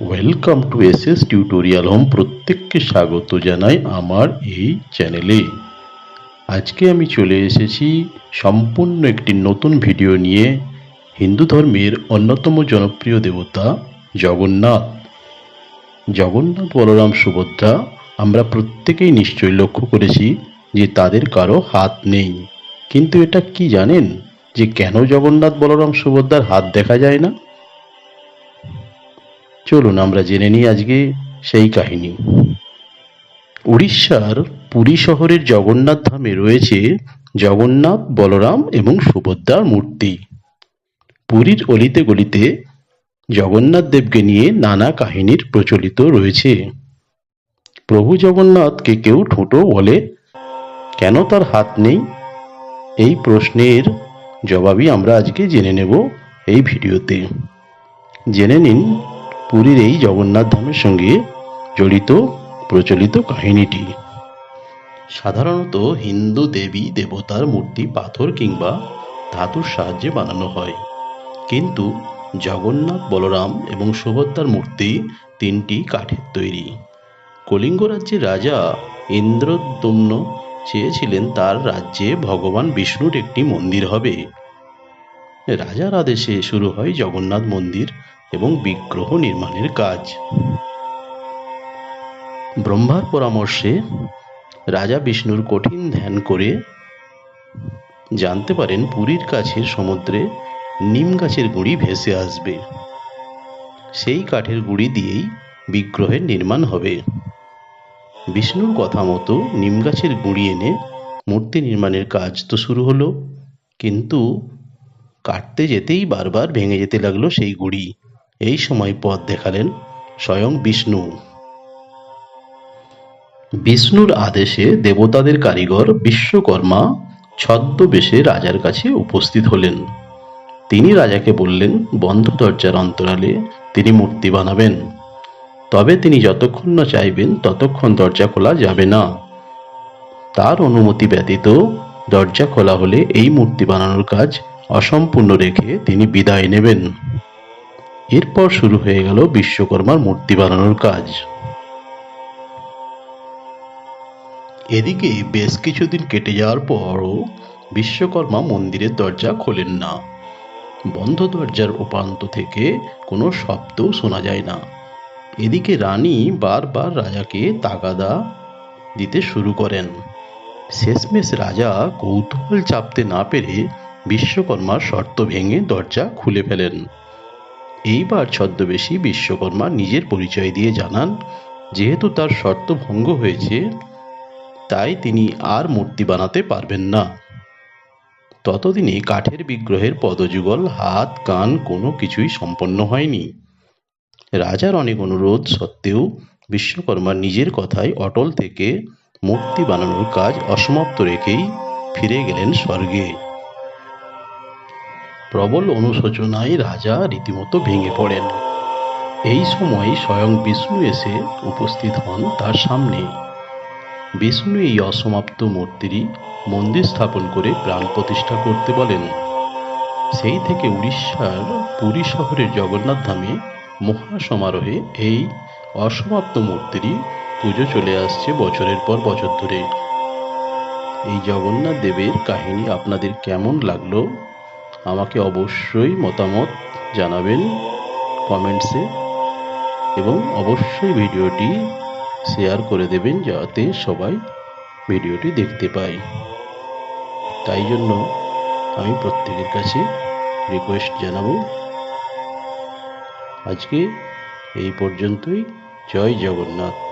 Welcome to S S tutorial home প্রত্যেককে স্বাগত জানাই আমার এই চ্যানেলে আজকে আমি চলে এসেছি সম্পূর্ণ একটি নতুন ভিডিও নিয়ে। হিন্দু ধর্মের অন্যতম জনপ্রিয় দেবতা জগন্নাথ। জগন্নাথ বলরাম সুভদ্রা আমরা প্রত্যেকেই নিশ্চয়ই লক্ষ্য করেছি যে তাদের কারও হাত নেই। কিন্তু এটা কি জানেন? যে কেন জগন্নাথ বলরাম সুভদ্রার হাত দেখা যায় না? চলুন আমরা জেনে নিই আজকে সেই কাহিনী। উড়িষ্যার পুরী শহরের জগন্নাথ ধামে রয়েছে জগন্নাথ, বলরাম এবং সুভদ্রার মূর্তি। পুরীর অলিতে গলিতে জগন্নাথ দেবকে নিয়ে নানা কাহিনীর প্রচলিত রয়েছে। প্রভু জগন্নাথকে কেউ ঠোঁটো বলে, কেন তার হাত নেই? এই প্রশ্নের জবাবই আমরা আজকে জেনে নেব এই ভিডিওতে। জেনে নিন পুরীর এই জগন্নাথ ধামের সঙ্গে জড়িত প্রচলিত কাহিনীটি। সাধারণত হিন্দু দেবী, দেবতার মূর্তি, পাথর কিংবা ধাতুর সাহায্যে বানানো হয়। কিন্তু জগন্নাথ, বলরাম এবং সুভদ্রার মূর্তি তিনটি কাঠের তৈরি। কলিঙ্গ রাজ্যের রাজা ইন্দ্রদম্ন চেয়েছিলেন তার রাজ্যে ভগবান বিষ্ণুর একটি মন্দির হবে। রাজার আদেশে শুরু হয় জগন্নাথ মন্দির এবং বিগ্রহ নির্মাণের কাজ। ব্রহ্মার পরামর্শে রাজা বিষ্ণুর কঠিন ধ্যান করে জানতে পারেন পুরীর কাছের সমুদ্রে নিম গাছের গুঁড়ি ভেসে আসবে। সেই কাঠের গুঁড়ি দিয়েই বিগ্রহের নির্মাণ হবে। বিষ্ণুর কথা মতো নিম গাছের গুঁড়ি এনে মূর্তি নির্মাণের কাজ তো শুরু হলো, কিন্তু কাটতে যেতেই বারবার ভেঙে যেতে লাগল সেই গুঁড়ি। এই সময় পথ দেখালেন স্বয়ং বিষ্ণু। বিষ্ণুর আদেশে দেবতাদের কারিগর বিশ্বকর্মা ছদ্মবেশে রাজার কাছে উপস্থিত হলেন। তিনি রাজাকে বললেন, বন্ধ দরজার অন্তরালে তিনি মূর্তি বানাবেন। তবে তিনি যতক্ষণ না চাইবেন, ততক্ষণ দরজা খোলা যাবে না। তার অনুমতি ব্যতীত দরজা খোলা হলে এই মূর্তি বানানোর কাজ অসম্পূর্ণ রেখে তিনি বিদায় নেবেন। এরপর শুরু হয়ে গেল বিশ্বকর্মার মূর্তি বানানোর কাজ। এদিকে বেশ কিছুদিন কেটে যাওয়ার পরও বিশ্বকর্মা মন্দিরের দরজা খোলেন না। বন্ধ দরজার উপান্ত থেকে কোনো শব্দও শোনা যায় না। এদিকে রানী বারবার রাজাকে তাগাদা দিতে শুরু করেন। শেষমেশ রাজা কৌতূহল চাপতে না পেরে বিশ্বকর্মার শর্ত ভেঙে দরজা খুলে ফেলেন। এইবার ছদ্মবেশী বিশ্বকর্মা নিজের পরিচয় দিয়ে জানান, যেহেতু তার শর্ত ভঙ্গ হয়েছে, তাই তিনি আর মূর্তি বানাতে পারবেন না। ততদিনে কাঠের বিগ্রহের পদযুগল, হাত, কান কোনো কিছুই সম্পন্ন হয়নি। রাজার অনেক অনুরোধ সত্ত্বেও বিশ্বকর্মা নিজের কথায় অটল থেকে মূর্তি বানানোর কাজ অসমাপ্ত রেখেই ফিরে গেলেন স্বর্গে। প্রবল অনুশোচনায় রাজা রীতিমতো ভেঙে পড়েন। এই সময় স্বয়ং বিষ্ণু এসে উপস্থিত হন তার সামনে। বিষ্ণু এই অসমাপ্ত মূর্তিরই মন্দির স্থাপন করে প্রাণ প্রতিষ্ঠা করতে বলেন। সেই থেকে উড়িষ্যার পুরী শহরের জগন্নাথ ধামে মহা সমারোহে এই অসমাপ্ত মূর্তিরই পুজো চলে আসছে বছরের পর বছর ধরে। এই জগন্নাথ দেবের কাহিনী আপনাদের কেমন লাগল? আমাকে অবশ্যই মতামত জানাবেন কমেন্টসে এবং অবশ্যই ভিডিওটি শেয়ার করে দেবেন যাতে সবাই ভিডিওটি দেখতে পায়। তাই জন্য আমি প্রত্যেকের কাছে রিকোয়েস্ট জানাব। আজকে এই পর্যন্তই। জয় জগন্নাথ।